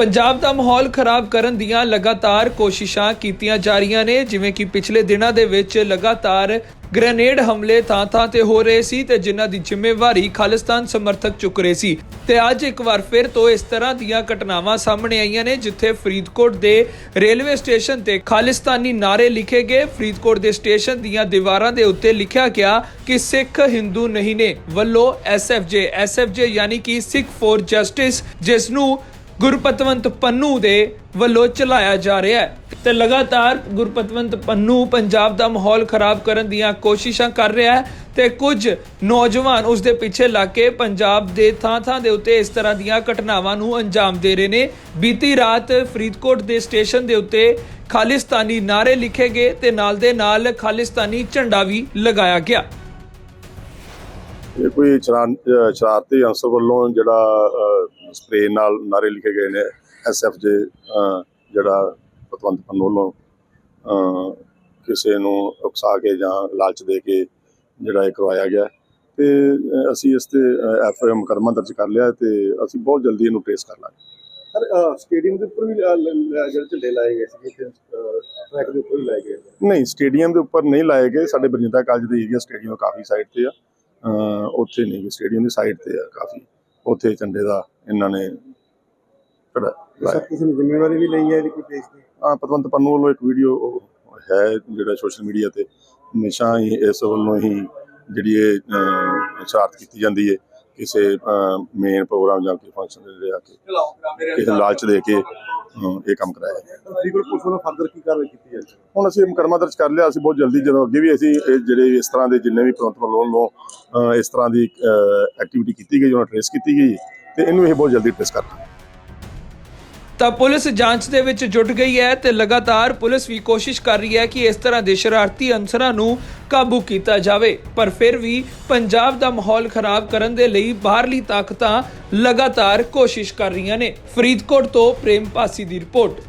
ਪੰਜਾਬ ਦਾ ਮਾਹੌਲ ਖਰਾਬ ਕਰਨ ਦੀਆਂ ਲਗਾਤਾਰ ਕੋਸ਼ਿਸ਼ਾਂ ਕੀਤੀਆਂ ਜਾ ਰਹੀਆਂ ਨੇ, ਜਿਵੇਂ ਕਿ ਪਿਛਲੇ ਦਿਨਾਂ ਦੇ ਵਿੱਚ ਲਗਾਤਾਰ ਗ੍ਰੇਨੇਡ ਹਮਲੇ ਥਾਂ-ਥਾਂ ਤੇ ਹੋ ਰਹੇ ਸੀ ਤੇ ਜਿਨ੍ਹਾਂ ਦੀ ਜ਼ਿੰਮੇਵਾਰੀ ਖਾਲਿਸਤਾਨ ਸਮਰਥਕ ਚੁੱਕ ਰਹੇ ਸੀ। ਤੇ ਅੱਜ ਇੱਕ ਵਾਰ ਫਿਰ ਤੋਂ ਇਸ ਤਰ੍ਹਾਂ ਦੀਆਂ ਘਟਨਾਵਾਂ ਸਾਹਮਣੇ ਆਈਆਂ ਨੇ, ਜਿੱਥੇ ਫਰੀਦਕੋਟ ਦੇ ਰੇਲਵੇ ਸਟੇਸ਼ਨ ਤੇ ਖਾਲਿਸਤਾਨੀ ਨਾਰੇ ਲਿਖੇ ਗਏ। ਫਰੀਦਕੋਟ ਦੇ ਸਟੇਸ਼ਨ ਦੀਆਂ ਦੀਵਾਰਾਂ ਦੇ ਉੱਤੇ ਲਿਖਿਆ ਗਿਆ ਕਿ ਸਿੱਖ ਹਿੰਦੂ ਨਹੀਂ ਨੇ। ਵੱਲੋਂ ਐਸਐਫਜੇ ਐਸਐਫਜੇ ਯਾਨੀ ਕਿ ਸਿੱਖ ਫੋਰ ਜਸਟਿਸ, ਜਿਸ ਨੂੰ ਗੁਰਪਤਵੰਤ ਪੰਨੂ ਦੇ ਵੱਲੋਂ ਚਲਾਇਆ ਜਾ ਰਿਹਾ ਹੈ ਤੇ ਲਗਾਤਾਰ ਗੁਰਪਤਵੰਤ ਪੰਨੂ ਪੰਜਾਬ ਦਾ ਮਾਹੌਲ ਖਰਾਬ ਕਰਨ ਦੀਆਂ ਕੋਸ਼ਿਸ਼ਾਂ ਕਰ ਰਿਹਾ ਹੈ ਤੇ ਕੁਝ ਨੌਜਵਾਨ ਉਸ ਦੇ ਪਿੱਛੇ ਲੱਗ ਕੇ ਪੰਜਾਬ ਦੇ ਥਾਂ-ਥਾਂ ਦੇ ਉੱਤੇ ਇਸ ਤਰ੍ਹਾਂ ਦੀਆਂ ਘਟਨਾਵਾਂ ਨੂੰ ਅੰਜਾਮ ਦੇ ਰਹੇ ਨੇ। ਬੀਤੀ ਰਾਤ ਫਰੀਦਕੋਟ ਦੇ ਸਟੇਸ਼ਨ ਦੇ ਉੱਤੇ ਖਾਲਿਸਤਾਨੀ ਨਾਰੇ ਲਿਖੇ ਗਏ ਤੇ ਨਾਲ ਦੇ ਨਾਲ ਖਾਲਿਸਤਾਨੀ ਝੰਡਾ ਵੀ ਲਗਾਇਆ ਗਿਆ। ਇਹ ਕੋਈ ਸ਼ਰਾਰਤੀ ਅੰਸਰ ਵੱਲੋਂ ਜਿਹੜਾ ਸਪਰੇ ਨਾਲ ਨਾਰੇ ਲਿਖੇ ਗਏ ਨੇ ਐਸਐਫ ਜੇ ਜਿਹੜਾ ਪਤਵੰਤ ਪੰਨ ਵੱਲੋਂ ਅਹ, ਕਿਸੇ ਨੂੰ ਉਕਸਾ ਕੇ ਜਾਂ ਲਾਲਚ ਦੇ ਕੇ ਜਿਹੜਾ ਇਹ ਕਰਵਾਇਆ ਗਿਆ। ਤੇ ਅਸੀਂ ਇਸ ਤੇ ਐਫਆਈਆਰ ਮੁਕੱਦਮਾ ਦਰਜ ਕਰ ਲਿਆ ਤੇ ਅਸੀਂ ਬਹੁਤ ਜਲਦੀ ਇਹਨੂੰ ਟ੍ਰੇਸ ਕਰ ਲਾਂਗੇ। ਸਰ ਸਟੇਡੀਅਮ ਦੇ ਉੱਪਰ ਵੀ ਜਿਹੜੇ ਝੰਡੇ ਲਾਏ ਗਏ ਸੀ ਤੇ ਟਰੈਕ ਦੇ ਉੱਪਰ ਵੀ ਲਾਏ ਗਏ। ਨਹੀਂ ਸਟੇਡੀਅਮ ਦੇ ਉੱਪਰ ਨਹੀਂ ਲਾਏ ਗਏ। ਸਾਡੇ ਬਰਜਿੰਦਾ ਕਾਲਜ ਦੇ ਏਰੀਆ ਸਟੇਡੀਅਮ ਕਾਫੀ ਸਾਈਡ ਤੇ ਆ। ਉੱਥੇ ਨਹੀਂ ਸਟੇਡੀਅਮ ਦੀ ਸਾਈਡ ਤੇ ਆ ਕਾਫੀ। ਉੱਥੇ ਝੰਡੇ ਦਾ ਇਹਨਾਂ ਨੇ ਜਿਹੜਾ ਸਰ ਕਿਸੇ ਨੇ ਜ਼ਿੰਮੇਵਾਰੀ ਵੀ ਲਈ ਹੈ ਇਹਦੀ ਕੋਈ ਪੇਸ਼ ਦੀ ਹਾਂ ਪਤਵੰਤ ਪੰਨੂ ਵੱਲੋਂ ਇੱਕ ਵੀਡੀਓ ਹੈ ਜਿਹੜਾ ਸੋਸ਼ਲ ਮੀਡੀਆ ਤੇ। ਹਮੇਸ਼ਾ ਹੀ ਇਸ ਵੱਲੋਂ ਹੀ ਜਿਹੜੀ ਇਹ ਸ਼ਰਾਰਤ ਕੀਤੀ ਜਾਂਦੀ ਹੈ। ਕਿਸੇ ਮੇਨ ਪ੍ਰੋਗਰਾਮ ਜਾਂ ਕਿਸੇ ਫੰਕਸ਼ਨ ਦੇ ਜਿਹੜੇ ਆ ਕੇ ਕਿਸੇ ਲਾਲਚ ਦੇ ਕੇ ਇਹ ਕੰਮ ਕਰਾਇਆ ਗਿਆ। ਫਰੀਦਕੋਟ ਪੁਲਿਸ ਵੱਲੋਂ ਫਰਦਰ ਕੀ ਕਾਰਵਾਈ ਕੀਤੀ ਹੈ? ਹੁਣ ਅਸੀਂ ਮੁਕੱਦਮਾ ਦਰਜ ਕਰ ਲਿਆ। ਅਸੀਂ ਬਹੁਤ ਜਲਦੀ ਜਦੋਂ ਅੱਗੇ ਵੀ ਅਸੀਂ ਜਿਹੜੇ ਇਸ ਤਰ੍ਹਾਂ ਦੇ ਜਿੰਨੇ ਵੀ ਵੱਲੋਂ ਇਸ ਤਰ੍ਹਾਂ ਦੀ ਐਕਟੀਵਿਟੀ ਕੀਤੀ ਗਈ, ਉਹਨਾਂ ਟ੍ਰੇਸ ਕੀਤੀ ਗਈ ਤੇ ਇਹਨੂੰ ਇਹ ਬਹੁਤ ਜਲਦੀ ਟ੍ਰੇਸ ਕਰਨਾ ਤਾਂ ਪੁਲਿਸ ਜਾਂਚ ਦੇ ਵਿੱਚ ਜੁਟ ਗਈ ਹੈ ਤੇ ਲਗਾਤਾਰ ਪੁਲਿਸ ਵੀ ਕੋਸ਼ਿਸ਼ ਕਰ ਰਹੀ ਹੈ ਕਿ ਇਸ ਤਰ੍ਹਾਂ ਦੇ ਸ਼ਰਾਰਤੀ ਅਨਸਰਾਂ ਨੂੰ ਕਾਬੂ ਕੀਤਾ ਜਾਵੇ, ਪਰ ਫਿਰ ਵੀ ਪੰਜਾਬ ਦਾ ਮਾਹੌਲ ਖਰਾਬ ਕਰਨ ਦੇ ਲਈ ਬਾਹਰਲੀ ਤਾਕਤਾਂ ਲਗਾਤਾਰ ਕੋਸ਼ਿਸ਼ ਕਰ ਰਹੀਆਂ ਨੇ। ਫਰੀਦਕੋਟ ਤੋਂ ਪ੍ਰੇਮ ਪਾਸੀ ਦੀ ਰਿਪੋਰਟ।